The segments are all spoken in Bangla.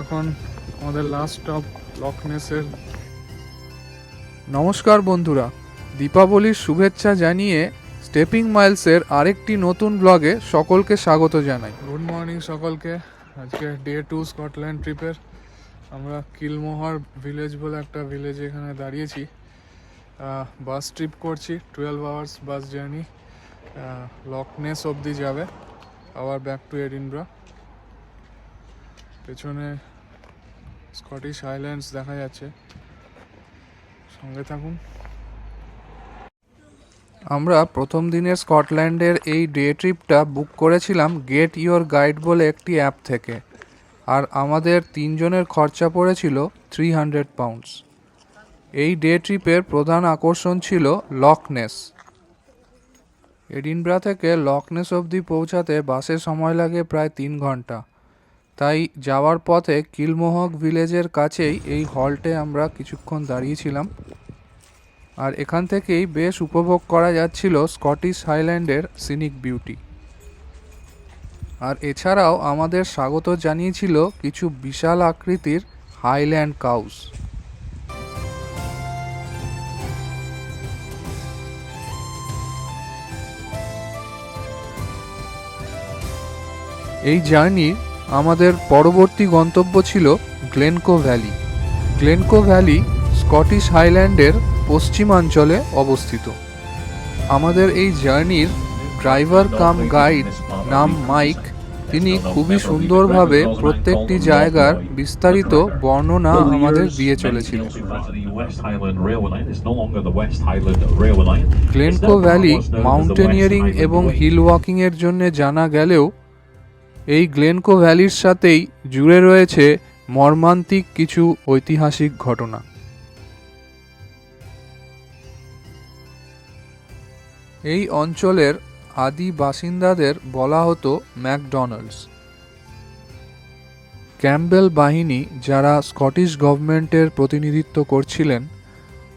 এখন আমাদের লাস্ট স্টপ লকনেসের নমস্কার বন্ধুরা দীপাবলির শুভেচ্ছা জানিয়ে স্টেপিং মাইলসের আরেকটি নতুন ব্লগে সকলকে স্বাগত জানাই। গুড মর্নিং সকলকে। আজকে ডে টু স্কটল্যান্ড ট্রিপের আমরা কিলমোহর ভিলেজ বলে একটা ভিলেজ এখানে দাঁড়িয়েছি। বাস ট্রিপ করছি twelve hours bus journey Loch Ness অবধি যাবে। আবার ব্যাক টু এডিনব্রা পেছনে স্কটিশ হাইল্যান্ডস দেখা যাচ্ছে। সঙ্গে থাকুন। আমরা প্রথম দিনে স্কটল্যান্ডের এই ডে ট্রিপটা বুক করেছিলাম গেট ইয়োর গাইড বলে একটি অ্যাপ থেকে। আর আমাদের তিনজনের খরচা পড়েছিল থ্রি হান্ড্রেড পাউন্ডস এই ডে ট্রিপের প্রধান আকর্ষণ ছিল লকনেস এডিনব্রা থেকে লকনেস অবধি পৌঁছাতে বাসে সময় লাগে প্রায় তিন ঘণ্টা। তাই যাওয়ার পথে কিলমোহক ভিলেজের কাছেই এই হলটে আমরা কিছুক্ষণ দাঁড়িয়েছিলাম। আর এখান থেকেই বেশ উপভোগ করা যাচ্ছিল স্কটিশ হাইল্যান্ডের সিনিক বিউটি। আর এছাড়াও আমাদের স্বাগত জানিয়েছিল কিছু বিশাল আকৃতির হাইল্যান্ড কাউস। এই জার্নির আমাদের পরবর্তী গন্তব্য ছিল Glencoe valley. Glencoe valley Scottish হাইল্যান্ডের পশ্চিমাঞ্চলে অবস্থিত। আমাদের এই জার্নির ড্রাইভার কাম গাইড নাম মাইক, তিনি খুবই সুন্দরভাবে প্রত্যেকটি জায়গার বিস্তারিত বর্ণনা আমাদের দিয়ে চলেছিলেন। গ্লেনকো ভ্যালি মাউন্টেনিয়ারিং এবং হিল ওয়াকিং এর জন্য জানা গেলেও এই গ্লেনকো ভ্যালির সাথেই জুড়ে রয়েছে মর্মান্তিক কিছু ঐতিহাসিক ঘটনা। এই অঞ্চলের আদি বাসিন্দাদের বলা হতো ম্যাকডোনাল্ডস। ক্যাম্বেল বাহিনী যারা স্কটিশ গভর্নমেন্টের প্রতিনিধিত্ব করছিলেন,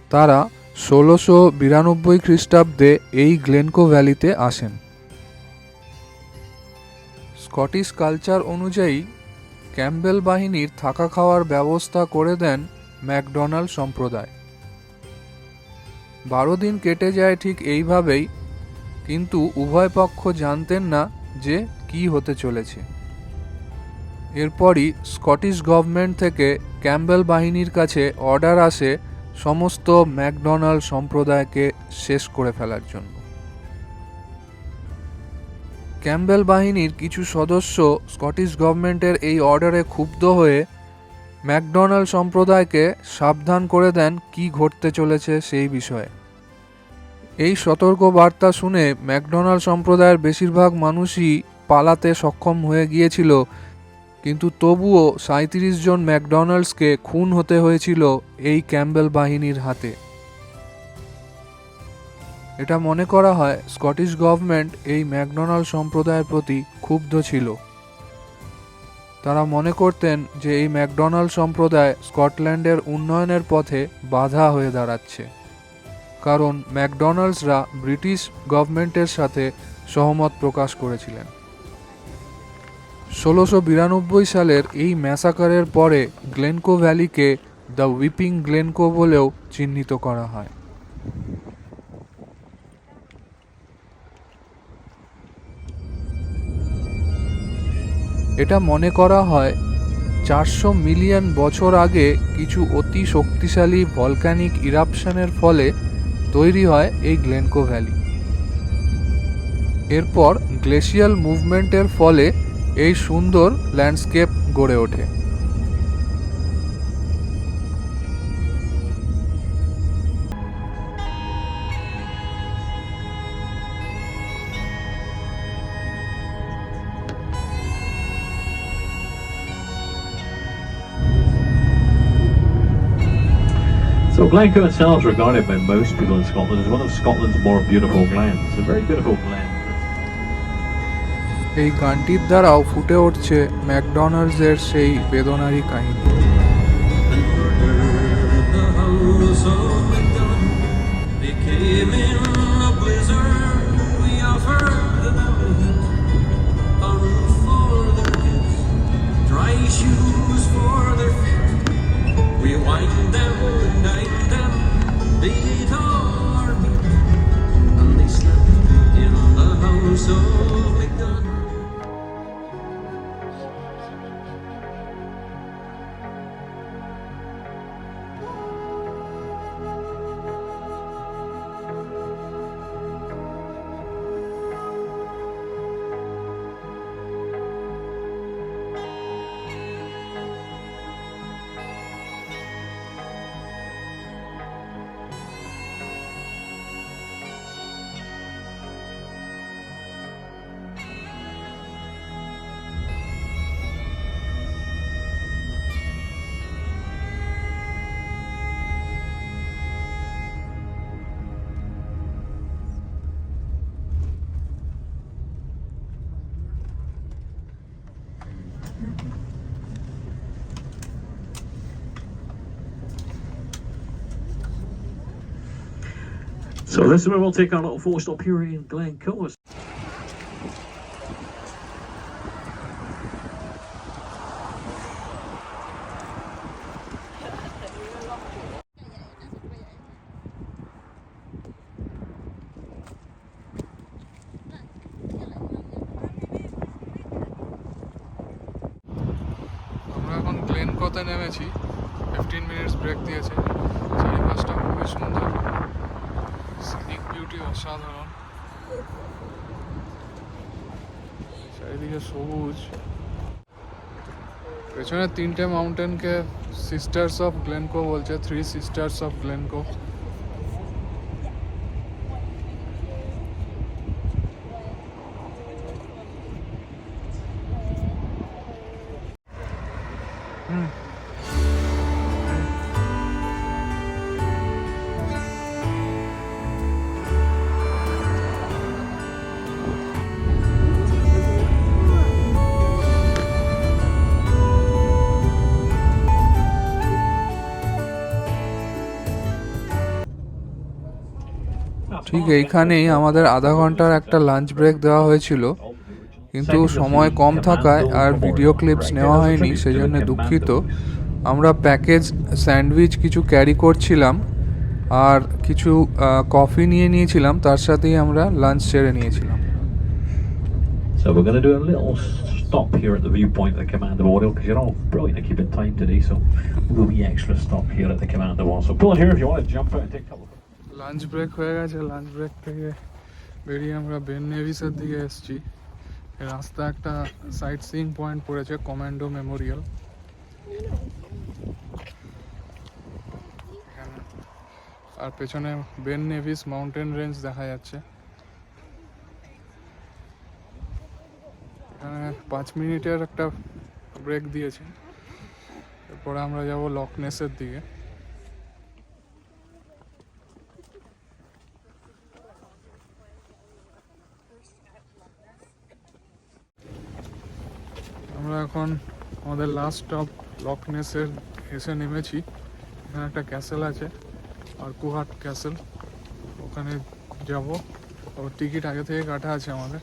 তারা ষোলোশো বিরানব্বই খ্রিস্টাব্দে এই গ্লেনকো ভ্যালিতে আসেন। স্কটিশ কালচার অনুযায়ী ক্যাম্বেল বাহিনীর থাকা খাওয়ার ব্যবস্থা করে দেন ম্যাকডোনাল্ড সম্প্রদায়। বারো দিন কেটে যায় ঠিক এইভাবেই, কিন্তু উভয় পক্ষ জানতেন না যে কি হতে চলেছে। এরপরই স্কটিশ গভর্নমেন্ট থেকে ক্যাম্বেল বাহিনীর কাছে অর্ডার আসে সমস্ত ম্যাকডোনাল্ড সম্প্রদায়কে শেষ করে ফেলার জন্য। ক্যাম্বেল বাহিনীর কিছু সদস্য স্কটিশ গভর্নমেন্টের এই অর্ডারে ক্ষুব্ধ হয়ে ম্যাকডোনাল্ড সম্প্রদায়কে সাবধান করে দেন কি ঘটতে চলেছে সেই বিষয়ে। এই সতর্ক বার্তা শুনে ম্যাকডোনাল্ড সম্প্রদায়ের বেশিরভাগ মানুষই পালাতে সক্ষম হয়ে গিয়েছিল, কিন্তু তবুও সাঁত্রিশ জন ম্যাকডোনাল্ডসকে খুন হতে হয়েছিল এই ক্যাম্বেল বাহিনীর হাতে। এটা মনে করা হয় স্কটিশ গভর্নমেন্ট এই ম্যাকডোনাল্ড সম্প্রদায়ের প্রতি ক্ষুব্ধ ছিল। তারা মনে করতেন যে এই ম্যাকডোনাল্ড সম্প্রদায় স্কটল্যান্ডের উন্নয়নের পথে বাধা হয়ে দাঁড়াচ্ছে। কারণ ম্যাকডোনাল্ডসরা ব্রিটিশ গভর্নমেন্টের সাথে সহমত প্রকাশ করেছিলেন। ষোলোশো বিরানব্বই সালের এই ম্যাসাকারের পরে গ্লেনকো ভ্যালিকে দ্য উইপিং গ্লেনকো বলেও চিহ্নিত করা হয়। এটা মনে করা হয় চারশো মিলিয়ন বছর আগে কিছু অতি শক্তিশালী ভলক্যানিক ইরাপশনের ফলে তৈরি হয় এই গ্লেনকো ভ্যালি। এরপর গ্লেশিয়াল মুভমেন্টের ফলে এই সুন্দর ল্যান্ডস্কেপ গড়ে ওঠে। So Glencoe itself is regarded by most people in Scotland as one of Scotland's more beautiful glens. A very beautiful glen. এই গানটির দ্বারাও ফুটে উঠছে ম্যাকডোনাল্ডসের সেই বেদনারী কাহিনী So this is where we'll take our little photo stop here in Glencoe. আমরা এখন গ্লেনকোতে নেমেছি ফিফটিন মিনিটস ব্রেক দিয়েছে চারিপাশটা খুবই সুন্দর বিউটি অসাধারণ। চারিদিকে সবুজ। পেছনে তিনটে মাউন্টেনকে সিস্টার্স অফ গ্লেনকো বলছে থ্রি সিস্টার্স অফ গ্লেনকো ঠিক এইখানেই আমাদের আধা ঘণ্টার একটা লাঞ্চ ব্রেক দেওয়া হয়েছিল কিন্তু সময় কম থাকায় আর ভিডিও ক্লিপস নেওয়া হয়নি সেজন্য দুঃখিত আমরা প্যাকেজ স্যান্ডউইচ কিছু ক্যারি করছিলাম আর কিছু কফি নিয়ে নিয়েছিলাম তার সাথেই আমরা লাঞ্চ সেরে নিয়েছিলাম So we're going to do a little stop here at the viewpoint at the Command Memorial because you're all brilliant at keeping time today. So we'll be extra stop here at the Command Memorial. So pull in here if you want to jump out and take a couple of lunch break হয়ে গেছে লাঞ্চ ব্রেক থেকে বেরিয়ে আমরা বেন নেভিসের দিকে এসেছি। রাস্তা একটা সাইট সিইং পয়েন্ট পড়েছে কমান্ডো মেমোরিয়াল আর পেছনে বেন নেভিস মাউন্টেন রেঞ্জ দেখা যাচ্ছে। এখানে পাঁচ মিনিটের একটা ব্রেক দিয়েছে। এরপরে আমরা যাব লকনেসের দিকে আমরা এখন আমাদের লাস্ট স্টপ লকনেসের এসে নেমেছি। এখানে একটা ক্যাসেল আছে, আর কুহাট ক্যাসেল ওখানে যাব। ওর টিকিট আগে থেকে কাটা আছে আমাদের।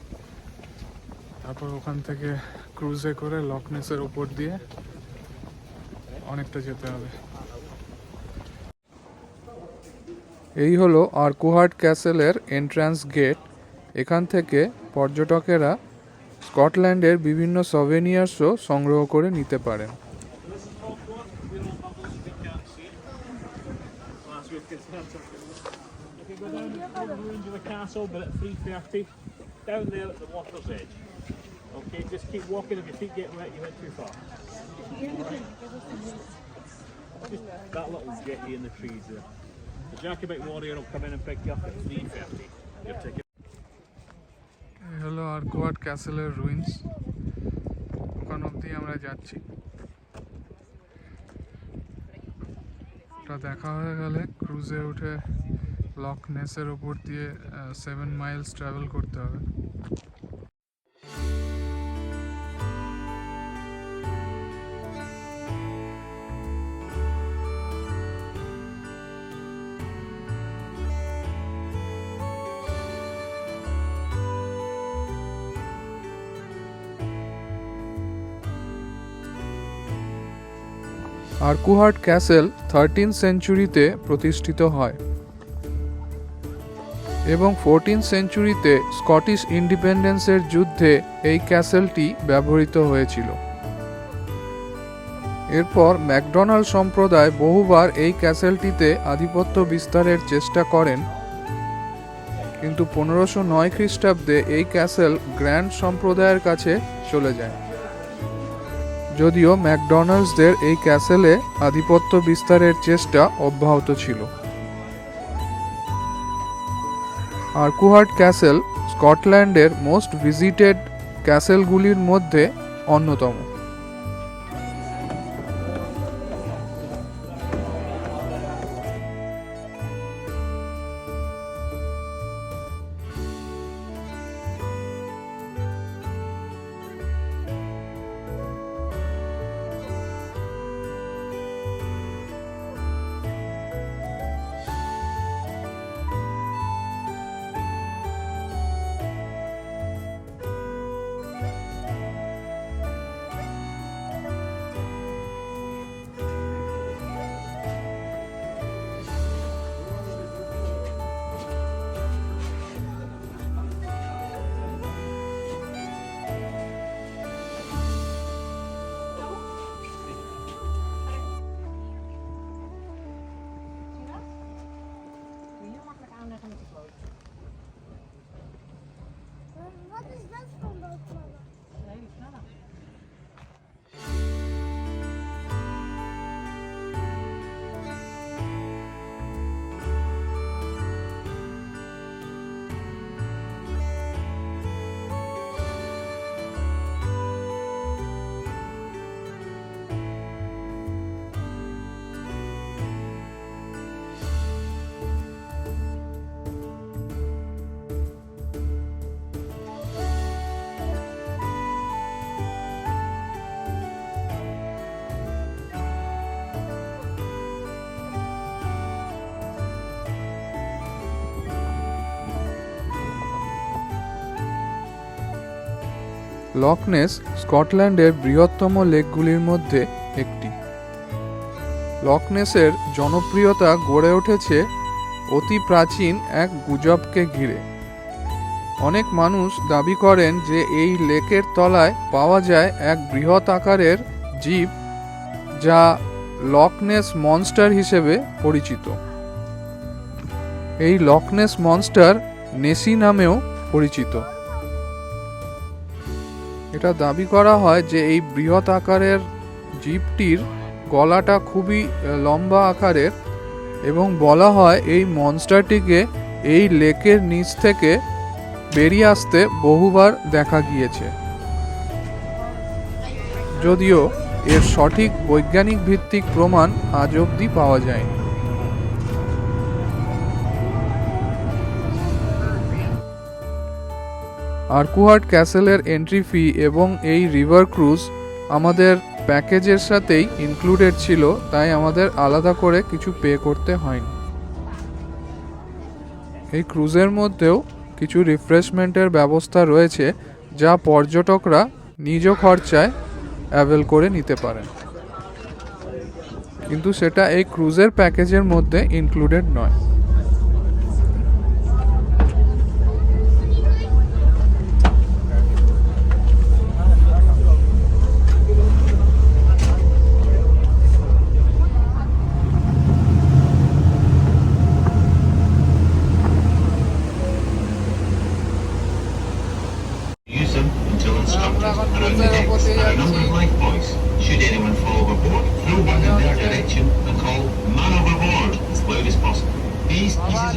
তারপর ওখান থেকে ক্রুজে করে লকনেসের ওপর দিয়ে অনেকটা যেতে হবে। এই হলো আর্কুহার্ট ক্যাসেলের এন্ট্রান্স গেট এখান থেকে পর্যটকেরা স্কটল্যান্ডের বিভিন্ন সভেনিয়ার্সও সংগ্রহ করে নিতে পারেন If you go down the ruins of the castle, but at 3.30, down there at the water's edge. Okay, just keep walking. Get wet, in the trees there. The Jacobite warrior will come in and pick you up at 3.30. Your ticket. হলো আর্কোয়ার্ড ক্যাসেলের রুইন্স ওখান অবধি আমরা যাচ্ছি। ওটা দেখা হয়ে গেলে ক্রুজে উঠে লক নেসের ওপর দিয়ে সেভেন মাইলস ট্রাভেল করতে হবে। আর্কুহার্ট ক্যাসেল থার্টিন সেঞ্চুরিতে প্রতিষ্ঠিত হয় এবং ফোরটিন সেঞ্চুরিতে স্কটিশ ইন্ডিপেন্ডেন্সের যুদ্ধে এই ক্যাসেলটি ব্যবহৃত হয়েছিল। এরপর ম্যাকডোনাল্ড সম্প্রদায় বহুবার এই ক্যাসেলটিতে আধিপত্য বিস্তারের চেষ্টা করেন, কিন্তু পনেরোশো নয় খ্রিস্টাব্দে এই ক্যাসেল গ্র্যান্ড সম্প্রদায়ের কাছে চলে যায়। যদিও ম্যাকডোনাল্ডসদের এই ক্যাসেলে আধিপত্য বিস্তারের চেষ্টা অব্যাহত ছিল। আর্কুহার্ট ক্যাসেল স্কটল্যান্ডের মোস্ট ভিজিটেড ক্যাসেলগুলির মধ্যে অন্যতম। লকনেস স্কটল্যান্ডের বৃহত্তম লেকগুলির মধ্যে একটি। লকনেসের জনপ্রিয়তা গড়ে উঠেছে অতি প্রাচীন এক গুজবকে ঘিরে। অনেক মানুষ দাবি করেন যে এই লেকের তলায় পাওয়া যায় এক বৃহৎ আকারের জীব যা লকনেস মনস্টার হিসেবে পরিচিত। এই লকনেস মনস্টার নেসি নামেও পরিচিত। এটা দাবি করা হয় যে এই বৃহৎ আকারের জীবটির গলাটা খুবই লম্বা আকারের এবং বলা হয় এই মনস্টারটিকে এই লেকের নিচ থেকে বেরিয়ে আসতে বহুবার দেখা গিয়েছে। যদিও এর সঠিক বৈজ্ঞানিক ভিত্তিক প্রমাণ আজ অবধি পাওয়া যায়নি। আর্কুহার্ট ক্যাসেলের এন্ট্রি ফি এবং এই রিভার ক্রুজ আমাদের প্যাকেজের সাথেই ইনক্লুডেড ছিল, তাই আমাদের আলাদা করে কিছু পে করতে হয়নি। এই ক্রুজের মধ্যেও কিছু রিফ্রেশমেন্টের ব্যবস্থা রয়েছে, যা পর্যটকরা নিজ খরচায় অ্যাভেল করে নিতে পারেন। কিন্তু সেটা এই ক্রুজের প্যাকেজের মধ্যে ইনক্লুডেড নয়।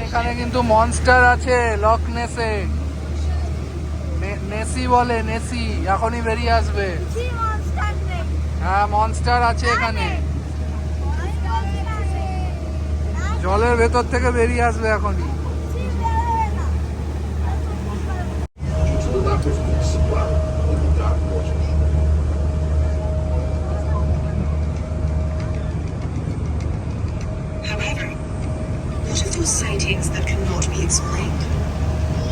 এখানে কিন্তু মনস্টার আছে লক নেসে নেসি বলে নেসি এখনই বেরিয়ে আসবে. হ্যাঁ মনস্টার আছে এখানে। জলের ভেতর থেকে বেরিয়ে আসবে এখনই। Those sightings that cannot be explained?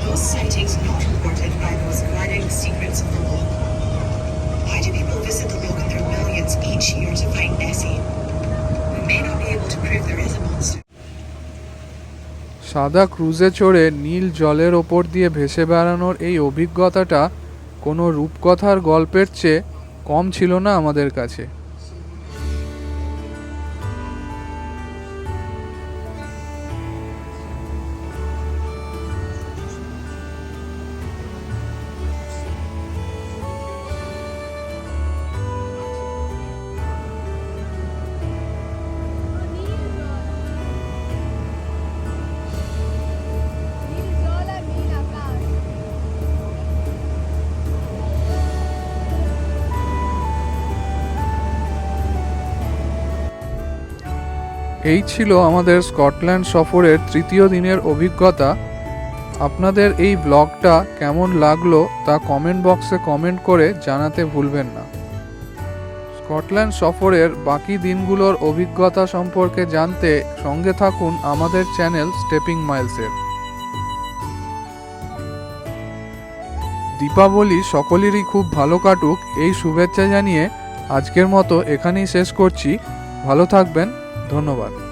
Those sightings not reported by those guarding secrets of the law. Why do people visit the loch in their millions each year to find Nessie? We may not be able to prove there is a monster. সাদা ক্রুজে চড়ে নীল জলের ওপর দিয়ে ভেসে বেড়ানোর এই অভিজ্ঞতাটা কোনো রূপকথার গল্পের চেয়ে কম ছিল না আমাদের কাছে এই ছিল আমাদের স্কটল্যান্ড সফরের তৃতীয় দিনের অভিজ্ঞতা। আপনাদের এই ব্লগটা কেমন লাগল তা কমেন্ট বক্সে কমেন্ট করে জানাতে ভুলবেন না। স্কটল্যান্ড সফরের বাকি দিনগুলোর অভিজ্ঞতা সম্পর্কে জানতে সঙ্গে থাকুন আমাদের চ্যানেল স্টেপিং মাইলসের। দীপাবলি সকলেরই খুব ভালো কাটুক, এই শুভেচ্ছা জানিয়ে আজকের মতো এখানেই শেষ করছি। ভালো থাকবেন। ধন্যবাদ।